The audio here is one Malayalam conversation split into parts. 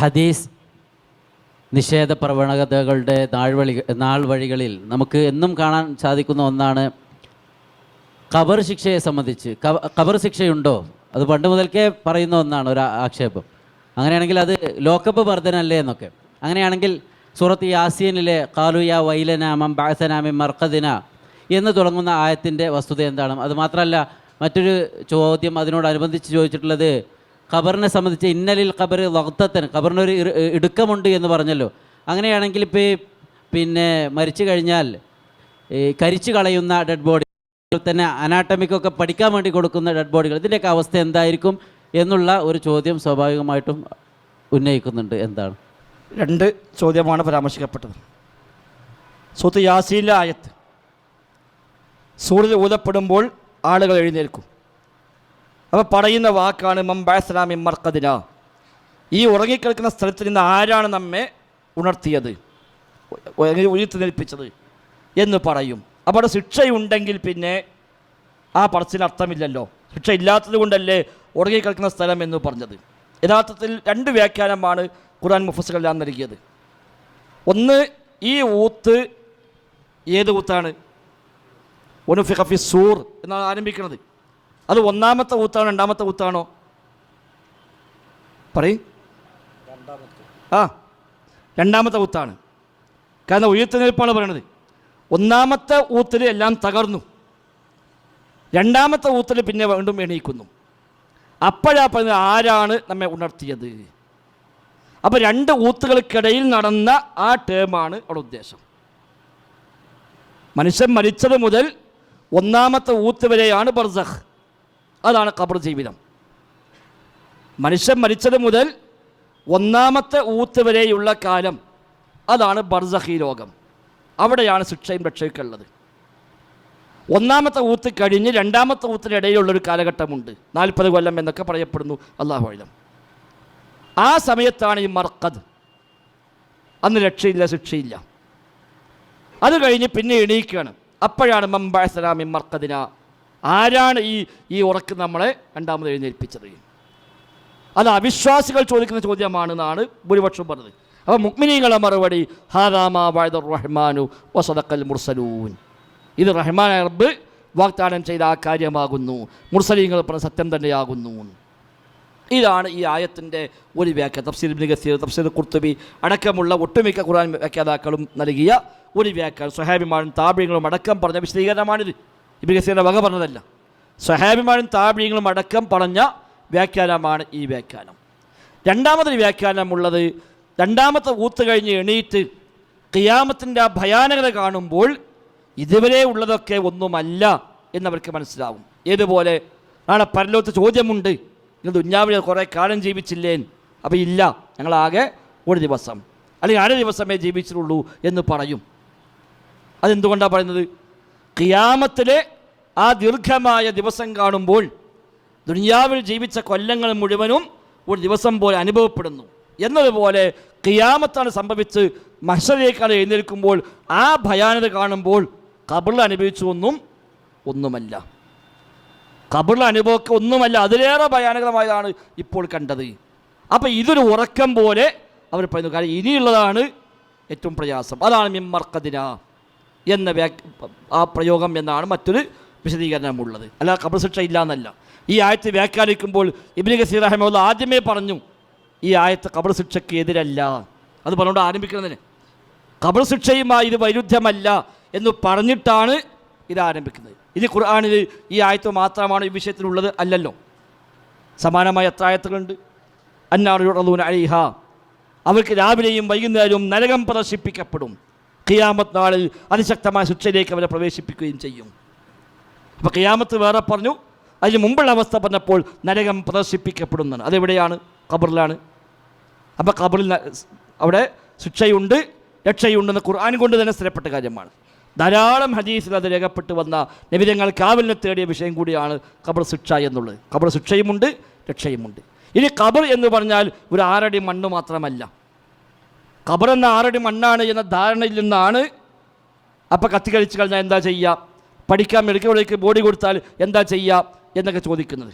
ഹദീസ് നിഷേധ പ്രവണതകളുടെ നാൾവഴി നാൾ വഴികളിൽ നമുക്ക് എന്നും കാണാൻ സാധിക്കുന്ന ഒന്നാണ് കബർ ശിക്ഷയെ സംബന്ധിച്ച്. കബർ ശിക്ഷയുണ്ടോ? അത് പണ്ട് മുതൽക്കേ പറയുന്ന ഒന്നാണ് ഒരു ആക്ഷേപം. അങ്ങനെയാണെങ്കിൽ അത് ലോക്കപ്പ് വർധനല്ലേ എന്നൊക്കെ. അങ്ങനെയാണെങ്കിൽ സൂറത്ത് യാസീനിലെ കാലുയ വൈലനാമം ബാസനാമം മർക്കദിന എന്ന് തുടങ്ങുന്ന ആയത്തിന്റെ വസ്തുത എന്താണ്? അത് മാത്രമല്ല മറ്റൊരു ചോദ്യം അതിനോടനുബന്ധിച്ച് ചോദിച്ചിട്ടുള്ളത് ഖബറിനെ സംബന്ധിച്ച് ഇന്നലിൽ ഖബർ വക്തത്തിന് ഖബറിനൊരു ഇടുക്കമുണ്ട് എന്ന് പറഞ്ഞല്ലോ. അങ്ങനെയാണെങ്കിൽ ഇപ്പോൾ പിന്നെ മരിച്ചു കഴിഞ്ഞാൽ കരിച്ചു കളയുന്ന ഡെഡ് ബോഡി തന്നെ അനാട്ടമിക്കൊക്കെ പഠിക്കാൻ വേണ്ടി കൊടുക്കുന്ന ഡെഡ് ബോഡികൾ ഇതിന്റെയൊക്കെ അവസ്ഥ എന്തായിരിക്കും എന്നുള്ള ഒരു ചോദ്യം സ്വാഭാവികമായിട്ടും ഉന്നയിക്കുന്നുണ്ട് എന്താണ്? രണ്ട് ചോദ്യമാണ് പരാമർശിക്കപ്പെട്ടത്. സൂത്ത് യാസീനിലെ ആയത്ത് സൂര്യൻ ഊതപ്പെടുമ്പോൾ ആളുകൾ എഴുന്നേൽക്കും. അപ്പോൾ പറയുന്ന വാക്കാണ് മംബാസ്ലാമി മർക്കദിന. ഈ ഉറങ്ങിക്കിടക്കുന്ന സ്ഥലത്ത് നിന്ന് ആരാണ് നമ്മെ ഉണർത്തിയത്? ഉയർത്തി നിൽപ്പിച്ചത് എന്ന് പറയും. അപ്പോൾ അവിടെ ശിക്ഷയുണ്ടെങ്കിൽ പിന്നെ ആ പറച്ചിന് അർത്ഥമില്ലല്ലോ. ശിക്ഷ ഇല്ലാത്തത് കൊണ്ടല്ലേ ഉറങ്ങിക്കിടക്കുന്ന സ്ഥലം എന്ന് പറഞ്ഞത്. യഥാർത്ഥത്തിൽ രണ്ട് വ്യാഖ്യാനമാണ് ഖുർആൻ മുഫസുകളെല്ലാം നൽകിയത്. ഒന്ന് ഈ ഊത്ത് ഏത് ഊത്താണ്? ഒനുഫിഖഫി ഫിഖഫി സൂർ എന്നാണ് ആരംഭിക്കുന്നത്. അത് ഒന്നാമത്തെ ഊത്താണോ രണ്ടാമത്തെ ഊത്താണോ? പറയും. ആ രണ്ടാമത്തെ ഊത്താണ്. കാരണം ഉയർത്തെഴുന്നേൽപ്പാണ് പറയണത്. ഒന്നാമത്തെ ഊത്തിൽ എല്ലാം തകർന്നു. രണ്ടാമത്തെ ഊത്തിൽ പിന്നെ വീണ്ടും എണീക്കുന്നു. അപ്പോഴാ പറയുന്നത് ആരാണ് നമ്മെ ഉണർത്തിയത്? അപ്പോൾ രണ്ട് ഊത്തുകൾക്കിടയിൽ നടന്ന ആ ടേമാണ് അവിടെ ഉദ്ദേശം. മനുഷ്യൻ മരിച്ചത് മുതൽ ഒന്നാമത്തെ ഊത്ത് വരെയാണ് ബർസഖ്. അതാണ് ഖബർ ജീവിതം. മനുഷ്യൻ മരിച്ചത് മുതൽ ഒന്നാമത്തെ ഊത്ത് വരെയുള്ള കാലം അതാണ് ബർസഹി ലോകം അവിടെയാണ് ശിക്ഷയും രക്ഷയൊക്കെ ഉള്ളത്. ഒന്നാമത്തെ ഊത്ത് കഴിഞ്ഞ് രണ്ടാമത്തെ ഊത്തിനിടയിലുള്ളൊരു കാലഘട്ടമുണ്ട്. നാൽപ്പത് കൊല്ലം എന്നൊക്കെ പറയപ്പെടുന്നു. അള്ളാഹു അലം ആ സമയത്താണ് ഈ മർക്കത് അന്ന് രക്ഷയില്ല ശിക്ഷയില്ല. അത് കഴിഞ്ഞ് പിന്നെ എണീക്കുകയാണ് അപ്പോഴാണ് മംബാസലാമി മർക്കദിന. ആരാണ് ഈ ഈ ഉറക്ക് നമ്മളെ രണ്ടാമത് എഴുന്നേൽപ്പിച്ചത്? അത് അവിശ്വാസികൾ ചോദിക്കുന്ന ചോദ്യമാണെന്നാണ് ഭൂരിപക്ഷം പറഞ്ഞത്. അപ്പോൾ മുക്മിനീങ്ങളെ മറുപടി ഹാദാമ വായദുർ റഹ്മാനു വസദക്കൽ മുർസലൂൻ. ഇത് റഹ്മാൻ റബ്ബ് വാഗ്ദാനം ചെയ്ത ആ കാര്യമാകുന്നു. മുർസലീങ്ങൾ പറഞ്ഞ സത്യം തന്നെയാകുന്നു. ഇതാണ് ഈ ആയത്തിന്റെ ഒരു വ്യാഖ്യ തഫ്സീർ ഇബ്നു ഗസീർ തഫ്സീർ കുർത്തുബി അടക്കമുള്ള ഒട്ടുമിക്ക ഖുർആൻ വ്യാഖ്യാതാക്കളും നൽകിയ ഒരു വ്യാഖ്യാനം. സ്വഹാബിമാരും താപിയങ്ങളും അടക്കം പറഞ്ഞ വിശദീകരണമാണിത്. ഇബ്നു ഖസീറിന്റെ വക പറഞ്ഞതല്ല. സ്വഹാബിമാരും താബിയങ്ങളും അടക്കം പറഞ്ഞ വ്യാഖ്യാനമാണ് ഈ വ്യാഖ്യാനം. രണ്ടാമതൊരു വ്യാഖ്യാനമുള്ളത് രണ്ടാമത്തെ ഊത്ത് കഴിഞ്ഞ് എണീറ്റ് കിയാമത്തിന്റെ ആ ഭയാനകത കാണുമ്പോൾ ഇതുവരെ ഉള്ളതൊക്കെ ഒന്നുമല്ല എന്നവർക്ക് മനസ്സിലാവും. ഏതുപോലെ? നാളെ പരലോത്ത് ചോദ്യമുണ്ട്. നിങ്ങൾ ദുഞ്ഞാവിൽ കുറേ കാലം ജീവിച്ചില്ലേൻ അപ്പോൾ ഇല്ല ഞങ്ങളാകെ ഒരു ദിവസം. അല്ലെങ്കിൽ അര ദിവസമേ ജീവിച്ചിട്ടുള്ളൂ എന്ന് പറയും. അതെന്തുകൊണ്ടാണ് പറയുന്നത്? ഖിയാമത്തിലെ ആ ദീർഘമായ ദിവസം കാണുമ്പോൾ ദുനിയാവിൽ ജീവിച്ച കൊല്ലങ്ങൾ മുഴുവനും ഒരു ദിവസം പോലെ അനുഭവപ്പെടുന്നു. എന്നതുപോലെ ഖിയാമത്താണ് സംഭവിച്ച് മഷരേക്കാൾ എഴുന്നേൽക്കുമ്പോൾ ആ ഭയാനത കാണുമ്പോൾ കബിൾ അനുഭവിച്ചു ഒന്നും ഒന്നുമല്ല. കബിൾ അനുഭവമൊക്കെ ഒന്നുമല്ല അതിലേറെ ഭയാനകമായതാണ് ഇപ്പോൾ കണ്ടത്. അപ്പോൾ ഇതൊരു ഉറക്കം പോലെ അവർ പറയുന്നു. കാര്യം ഇനിയുള്ളതാണ് ഏറ്റവും പ്രയാസം. അതാണ് മിമ്മർക്കദിന എന്ന ആ പ്രയോഗം എന്നാണ് മറ്റൊരു വിശദീകരണമുള്ളത്. അല്ല കബർ ശിക്ഷ ഇല്ല എന്നല്ല ഈ ആയത്ത് വ്യാഖ്യാനിക്കുമ്പോൾ ഇബിന് ഗസീർ അഹമ്മദ് ആദ്യമേ പറഞ്ഞു ഈ ആയത്ത് കബർ ശിക്ഷയ്ക്ക് എതിരല്ല അത് പറഞ്ഞുകൊണ്ട് ആരംഭിക്കുന്നതിന്. കബർ ഇത് വൈരുദ്ധ്യമല്ല എന്ന് പറഞ്ഞിട്ടാണ് ഇത് ആരംഭിക്കുന്നത്. ഇത് ഖുർആാനിൽ ഈ ആയത്ത് മാത്രമാണ് ഈ വിഷയത്തിലുള്ളത് അല്ലല്ലോ. സമാനമായ എത്ര ആയത്തുകളുണ്ട്? അന്നാറുറൂൻ അലിഹ. അവർക്ക് രാവിലെയും വൈകുന്നേരവും നരകം പ്രദർശിപ്പിക്കപ്പെടും. ഖിയാമത്ത് നാളിൽ അതിശക്തമായ ശിക്ഷയിലേക്ക് അവരെ പ്രവേശിപ്പിക്കുകയും ചെയ്യും. അപ്പോൾ ഖിയാമത്ത് വേറെ പറഞ്ഞു അതിന് മുമ്പുള്ള അവസ്ഥ പറഞ്ഞപ്പോൾ നരകം പ്രദർശിപ്പിക്കപ്പെടുന്നതാണ്. അതെവിടെയാണ്? ഖബറിലാണ്. അപ്പോൾ ഖബറിൽ അവിടെ ശിക്ഷയുണ്ട് രക്ഷയുണ്ടെന്ന് ഖുർആൻ കൊണ്ട് തന്നെ സ്ഥിരപ്പെട്ട കാര്യമാണ്. ധാരാളം ഹദീസിൽ അത് രേഖപ്പെട്ട് വന്ന നിബിധങ്ങൾ കാവലിനെ തേടിയ വിഷയം കൂടിയാണ് ഖബർ ശിക്ഷ എന്നുള്ളത്. ഖബർ ശിക്ഷയുമുണ്ട് രക്ഷയുമുണ്ട്. ഇനി ഖബർ എന്ന് പറഞ്ഞാൽ ഒരു ആറടി മണ്ണ് മാത്രമല്ല. ഖബർ എന്ന ആറടി മണ്ണാണ് എന്ന ധാരണയിൽ നിന്നാണ് അപ്പം കത്തി കഴിച്ച് കഴിഞ്ഞാൽ എന്താ ചെയ്യുക പഠിക്കാൻ മെഡിക്കലേക്ക് ബോഡി കൊടുത്താൽ എന്താ ചെയ്യുക എന്നൊക്കെ ചോദിക്കുന്നത്.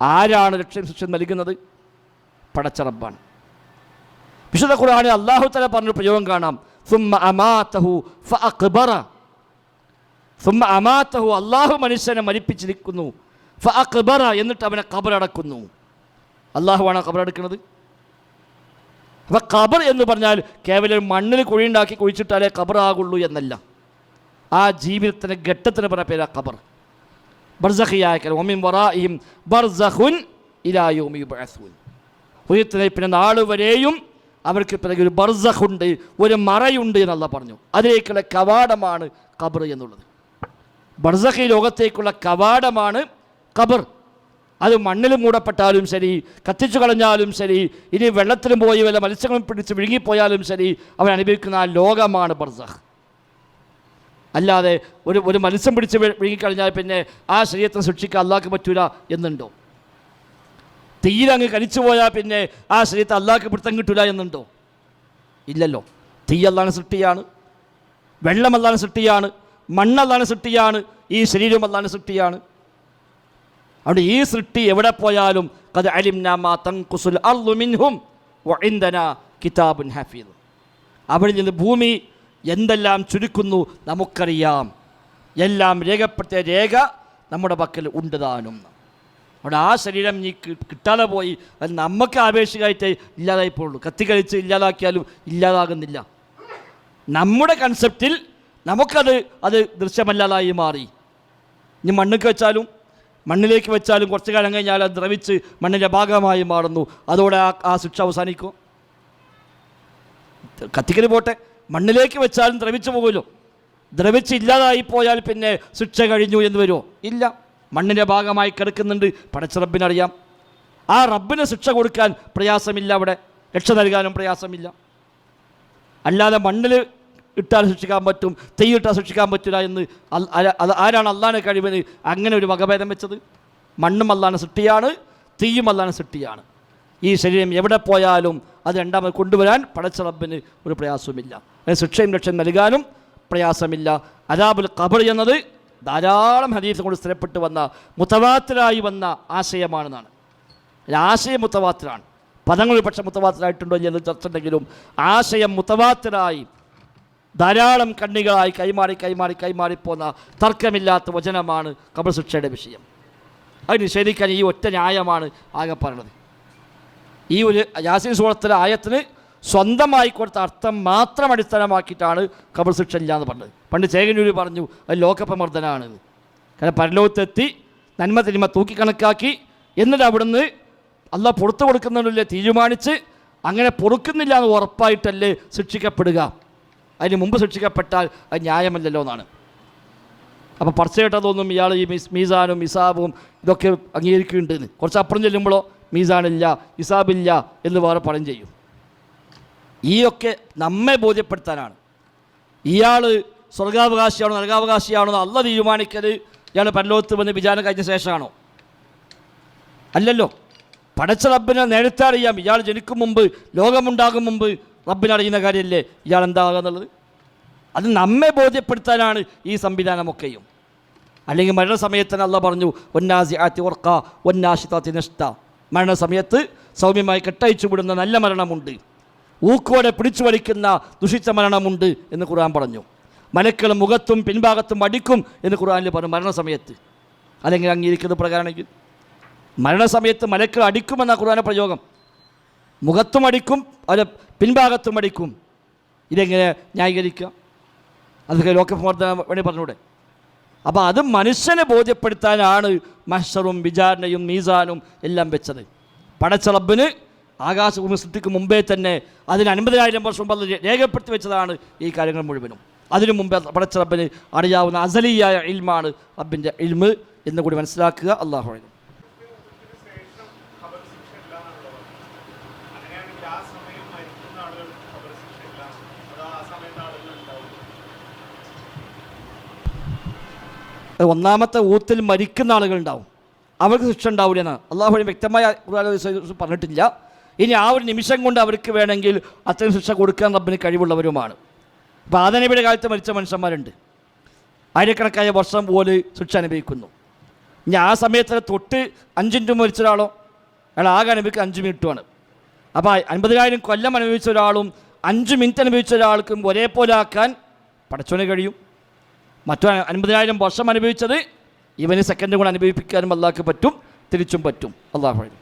ആരാണ് രക്ഷയും ശിക്ഷ നൽകുന്നത്? പടച്ചറബാണ് വിശുദ്ധ ഖുർആാനെ അള്ളാഹു തല പറഞ്ഞൊരു പ്രയോഗം കാണാം. സുമ്മ അമാതഹു അക്ബറ സുമ്മ അമാതഹു അള്ളാഹു മനുഷ്യനെ മരിപ്പിച്ചിരിക്കുന്നു. ഫ അക്ബറ എന്നിട്ട് അവനെ ഖബറടക്കുന്നു. അള്ളാഹുവാണ് ഖബറടക്കുന്നത്? അപ്പോൾ ഖബർ എന്ന് പറഞ്ഞാൽ കേവലം മണ്ണിൽ കുഴിയുണ്ടാക്കി കുഴിച്ചിട്ടാലേ ഖബറാകുള്ളൂ എന്നല്ല. ആ ജീവിതത്തിന്റെ ഘട്ടത്തിന് പറഞ്ഞ പേരാ ഖബർ. ബർസഖിയായ ഒമിൻ ബഅസൂൻ ഉയർത്തിനെ പിന്നെ നാൾ വരെയും അവർക്ക് പിറകെ ഒരു ബർസഹുണ്ട് ഒരു മറയുണ്ട് എന്നല്ല പറഞ്ഞു. അതിലേക്കുള്ള കവാടമാണ് ഖബർ എന്നുള്ളത്. ബർസഹി ലോകത്തേക്കുള്ള കവാടമാണ് ഖബർ. അത് മണ്ണിൽ മൂടപ്പെട്ടാലും ശരി കത്തിച്ചു കളഞ്ഞാലും ശരി ഇനി വെള്ളത്തിലും പോയി വല്ല മത്സ്യങ്ങളും പിടിച്ച് വിഴുങ്ങിപ്പോയാലും ശരി അവൻ അനുഭവിക്കുന്ന ആ ലോകമാണ് ബർസഹ് അല്ലാതെ ഒരു ഒരു മത്സ്യം പിടിച്ച് വിഴുങ്ങിക്കളഞ്ഞാൽ പിന്നെ ആ ശരീരത്തെ സൂക്ഷിക്കാൻ അല്ലാക്ക് പറ്റൂല എന്നുണ്ടോ? തീയിലങ്ങ് കരിച്ചു പോയാൽ പിന്നെ ആ ശരീരത്തെ അല്ലാക്ക് പിടുത്തം കിട്ടൂല എന്നുണ്ടോ? ഇല്ലല്ലോ. തീ അല്ലാണ് സൃഷ്ടിയാണ് വെള്ളം അല്ലാതെ സൃഷ്ടിയാണ് മണ്ണല്ലാണ് സൃഷ്ടിയാണ് ഈ ശരീരം അല്ലാണ് സൃഷ്ടിയാണ്. അവിടെ ഈ സൃഷ്ടി എവിടെ പോയാലും കത് അലിംനാമാ തങ്കുസുൽ കിതാബുൻ ഹഫീദ്. അവിടെ നിന്ന് ഭൂമി എന്തെല്ലാം ചുരുക്കുന്നു നമുക്കറിയാം. എല്ലാം രേഖപ്പെടുത്തിയ രേഖ നമ്മുടെ പക്കൽ ഉണ്ട് താനും. അവിടെ ആ ശരീരം നീ കിട്ടാതെ പോയി. അത് നമുക്ക് ആപേക്ഷികമായിട്ട് ഇല്ലാതായി പോകുള്ളൂ കത്തിക്കളിച്ച് ഇല്ലാതാക്കിയാലും ഇല്ലാതാകുന്നില്ല. നമ്മുടെ കൺസെപ്റ്റിൽ നമുക്കത് അത് ദൃശ്യമല്ലാതായി മാറി. ഇനി മണ്ണൊക്കെ വെച്ചാലും മണ്ണിലേക്ക് വെച്ചാലും കുറച്ച് കാലം കഴിഞ്ഞാൽ അത് ദ്രവിച്ച് മണ്ണിന്റെ ഭാഗമായി മാറുന്നു. അതോടെ ആ ആ ശിക്ഷ അവസാനിക്കും. കത്തിക്കൽ പോട്ടെ. മണ്ണിലേക്ക് വെച്ചാലും ദ്രവിച്ചു പോകുമല്ലോ. ദ്രവിച്ച് ഇല്ലാതായി പോയാൽ പിന്നെ ശിക്ഷ കഴിഞ്ഞു എന്ന് വരുമോ ഇല്ല. മണ്ണിന്റെ ഭാഗമായി കിടക്കുന്നുണ്ട്. പടച്ച റബ്ബിനറിയാം ആ റബ്ബിന് ശിക്ഷ കൊടുക്കാൻ പ്രയാസമില്ല അവിടെ. രക്ഷ നൽകാനും പ്രയാസമില്ല. അല്ലാതെ മണ്ണിൽ ഇട്ടാൽ ശിക്ഷിക്കാൻ പറ്റും തെയ്യിട്ടാൽ ശിക്ഷിക്കാൻ പറ്റില്ല എന്ന് ആരാണ് അല്ലാതെ കഴിവിന് അങ്ങനെ ഒരു വകഭേദം വെച്ചത്. മണ്ണും അല്ലാതെ സൃഷ്ടിയാണ് തീയും അല്ലാതെ സൃഷ്ടിയാണ്. ഈ ശരീരം എവിടെ പോയാലും അത് രണ്ടാമത് കൊണ്ടുവരാൻ പടച്ചറബിന് ഒരു പ്രയാസവുമില്ല. അതിന് ശിക്ഷയും രക്ഷയും നൽകാനും പ്രയാസമില്ല. അരാബുൽ ഖബർ എന്നത് ധാരാളം ഹദീസ് കൊണ്ട് സ്ഥിരപ്പെട്ട് വന്ന മുത്തവാത്തിലായി വന്ന ആശയമാണെന്നാണ്. ആശയം മുത്തവാത്തിലാണ്. പദങ്ങൾ പക്ഷെ മുത്തവാത്തിലായിട്ടുണ്ടോ എന്ന് ചർച്ച ഉണ്ടെങ്കിലും ആശയം മുത്തവാത്തിലായി ധാരാളം കണ്ണികളായി കൈമാറി കൈമാറി കൈമാറിപ്പോന്ന തർക്കമില്ലാത്ത വചനമാണ് കബർ ശിക്ഷയുടെ വിഷയം. അത് നിഷേധിക്കാൻ ഈ ഒറ്റ ന്യായമാണ് ആകെ പറയണത്. ഈ ഒരു യാസിൻ സൂറത്തിലെ ആയത്തിന് സ്വന്തമായി കൊടുത്ത അർത്ഥം മാത്രം അടിസ്ഥാനമാക്കിയിട്ടാണ് കബർ ശിക്ഷ ഇല്ല എന്ന് പറഞ്ഞത്. പണ്ട് ചേകനൂര് പറഞ്ഞു അത് ലോകപ്രമർദ്ദനാണ് കാരണം പരലോകത്തെത്തി നന്മ തിന്മ തൂക്കിക്കണക്കാക്കി എന്നിട്ട് അവിടുന്ന് അല്ല പുറത്തു കൊടുക്കുന്നതിനുള്ളിൽ തീരുമാനിച്ച് അങ്ങനെ പൊറുക്കുന്നില്ല എന്ന് ഉറപ്പായിട്ടല്ലേ ശിക്ഷിക്കപ്പെടുക. അതിന് മുമ്പ് ശിക്ഷിക്കപ്പെട്ടാൽ അത് ന്യായമല്ലല്ലോ എന്നാണ്. അപ്പോൾ പർച്ചേട്ടതൊന്നും ഇയാൾ ഈ മിസ് മീസാനും ഇസാബും ഇതൊക്കെ അംഗീകരിക്കുന്നുണ്ട് കുറച്ച് അപ്പുറം ചെല്ലുമ്പോഴോ മീസാനില്ല ഇസാബില്ല എന്ന് വേറെ പറയും ചെയ്യും. ഈ ഒക്കെ നമ്മെ ബോധ്യപ്പെടുത്താനാണ്. ഇയാൾ സ്വർഗാവകാശിയാണോ നരകാവകാശിയാണോ അല്ല തീരുമാനിക്കൽ ഇയാൾ പരലോകത്ത് വന്ന് വിചാരണ കഴിഞ്ഞ ശേഷമാണോ? അല്ലല്ലോ. പടച്ച റബ്ബിനെ നേരത്തെ അറിയാം. ഇയാൾ ജനിക്കും മുമ്പ് ലോകമുണ്ടാകും മുമ്പ് റബ്ബിനെ അറിയുന്ന കാര്യമല്ലേ ഇയാൾ എന്താകുക എന്നുള്ളത്? അത് നമ്മെ ബോധ്യപ്പെടുത്താനാണ് ഈ സംവിധാനമൊക്കെയും. അല്ലെങ്കിൽ മരണസമയത്തിന് അല്ല പറഞ്ഞു ഒന്നാസി ആത്തി ഓർക്ക ഒന്നാശിത്താത്തി നിഷ്ഠ മരണസമയത്ത് സൗമ്യമായി കെട്ടയച്ചു വിടുന്ന നല്ല മരണമുണ്ട്. ഊക്കോടെ പിടിച്ചു വലിക്കുന്ന ദുഷിച്ച മരണമുണ്ട് എന്ന് ഖുർആൻ പറഞ്ഞു. മലക്കൾ മുഖത്തും പിൻഭാഗത്തും അടിക്കും എന്ന് ഖുർആനിൽ പറഞ്ഞു മരണസമയത്ത് അല്ലെങ്കിൽ അംഗീകരിക്കുന്ന പ്രകാരമാണെങ്കിൽ. മരണസമയത്ത് മലക്കൾ അടിക്കുമെന്ന ഖുർആന പ്രയോഗം. മുഖത്തും അടിക്കും അല്ല പിൻഭാഗത്തും അടിക്കും. ഇതെങ്ങനെ ന്യായീകരിക്കുക? അതൊക്കെ ലോകപ്രവർത്തന വേണ്ടി പറഞ്ഞൂടെ. അപ്പോൾ അത് മനുഷ്യനെ ബോധ്യപ്പെടുത്താനാണ് മഷറും വിചാരണയും മീസാനും എല്ലാം വെച്ചത്. പടച്ചളബിന് ആകാശഭൂമി സൃഷ്ടിക്ക് മുമ്പേ തന്നെ അതിന് അൻപതിനായിരം വർഷം മുമ്പ് രേഖപ്പെടുത്തി വെച്ചതാണ് ഈ കാര്യങ്ങൾ മുഴുവനും. അതിനു മുമ്പേ പടച്ച റബ്ബിന് അറിയാവുന്ന അസലിയായ ഇൽമാണ് റബ്ബിന്റെ ഇൽമ് എന്ന് കൂടി മനസ്സിലാക്കുക. അള്ളാഹു അലം. അങ്ങനെയാണെങ്കിൽ ആ സമയം മരിക്കുന്ന ആളുകൾ ഖബർ ശിക്ഷയില്ല അതോ ആ സമയത്ത് ആളുകൾ ഉണ്ടാവും അത് ഒന്നാമത്തെ ഊത്തിൽ മരിക്കുന്ന ആളുകളുണ്ടാവും. അവർക്ക് ശിക്ഷ ഉണ്ടാവില്ല എന്ന് അള്ളാഹു വഴി വ്യക്തമായ പറഞ്ഞിട്ടില്ല. ഇനി ആ ഒരു നിമിഷം കൊണ്ട് അവർക്ക് വേണമെങ്കിൽ അത്രയും ശിക്ഷ കൊടുക്കാൻ റബ്ബിന് കഴിവുള്ളവരുമാണ്. അപ്പോൾ ആദനബിയുടെ കാലത്ത് മരിച്ച മനുഷ്യന്മാരുണ്ട്. ആയിരക്കണക്കായ വർഷം പോലെ ശിക്ഷ അനുഭവിക്കുന്നു. ഇനി ആ സമയത്തിന് തൊട്ട് അഞ്ച് മിനിറ്റ് മരിച്ച ഒരാളോ? അയാൾ ആകെ അനുഭവിക്കുക അഞ്ച് മിനിറ്റുമാണ് അപ്പോൾ അൻപതിനായിരം കൊല്ലം അനുഭവിച്ച ഒരാളും അഞ്ച് മിനിറ്റ് അനുഭവിച്ച ഒരാൾക്കും ഒരേപോലെ ആക്കാൻ പഠിച്ചോനെ കഴിയും. മറ്റു അൻപതിനായിരം വർഷം അനുഭവിച്ചത് ഇവന് സെക്കൻഡ് കൂടെ അനുഭവിപ്പിക്കാനും അള്ളാഹ്ക്ക് പറ്റും തിരിച്ചും പറ്റും. അള്ളാഹു